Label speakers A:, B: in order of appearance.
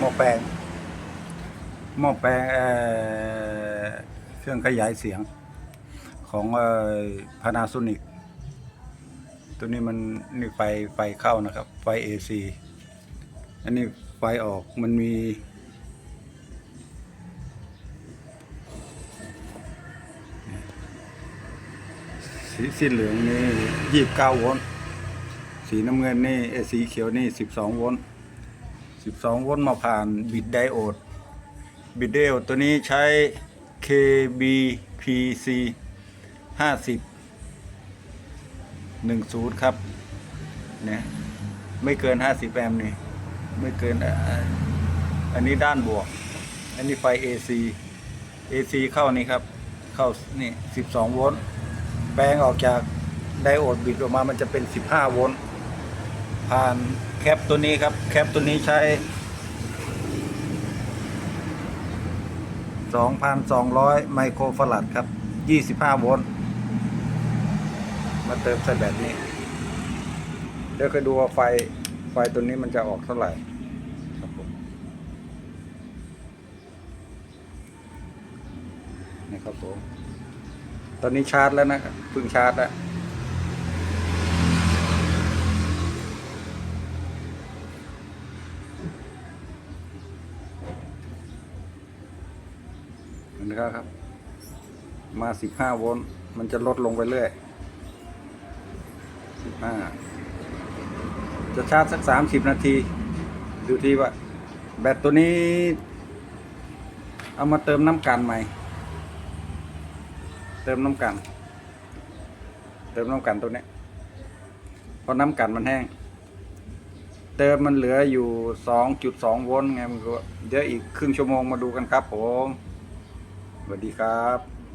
A: หม้อแปลงหม้อแปลงเอ่อเครื่องขยายเสียงของเอ่อ Panasonic ตัวนี้มันนี่ไฟไฟเข้านะครับ ไฟ AC อันนี้ไฟออกมันมี สีสีเหลืองนี่ยี่สิบเก้าโวลต์สีน้ำเงินนี่เอยสีเขียวนี่สิบสองโวลต์ สิบสองโวลต์มาผ่านบิดไดโอด บิดไดโอดตัวนี้ใช้ KBPC ห้าสิบหนึ่งศูนย์ครับเนี่ยไม่เกินห้าสิบแอมป์นี่ ไม่เกิน อันนี้ด้านบวก อันนี้ไฟ AC AC เข้านี่ครับ เข้านี่สิบสองโวลต์ แปลงออกจากไดโอดบิดออกมามันจะเป็น 15 โวลต์ ผ่านแคปตัวนี้ครับ แคปตัวนี้ใช้ 2,200 ไมโครฟาราดครับ 25 โวลต์ มาเติมใส่แบบนี้ เดี๋ยวเคยดูว่าไฟ ไฟตัวนี้มันจะออกเท่าไหร่ครับผมนี่ครับผม ตอนนี้ชาร์จแล้วนะครับเพิ่งชาร์จแล้ว เห็นะครับ มาสิบห้าโวลต์มันจะลดลงไปเรื่อยสิบห้าจะชาร์จสักสามสิบนาที ดูที่ว่า แบตตัวนี้ เอามาเติมน้ำกันใหม่ เติมน้ำกัน เติมน้ำกันตัวนี้เพราะน้ำกันมันแห้ง เติมมันเหลืออยู่สองจุดสองโวลต์ไงมันก็เดี๋ยวอีกครึ่งชั่วโมงมาดูกันครับผม วัสดีครับ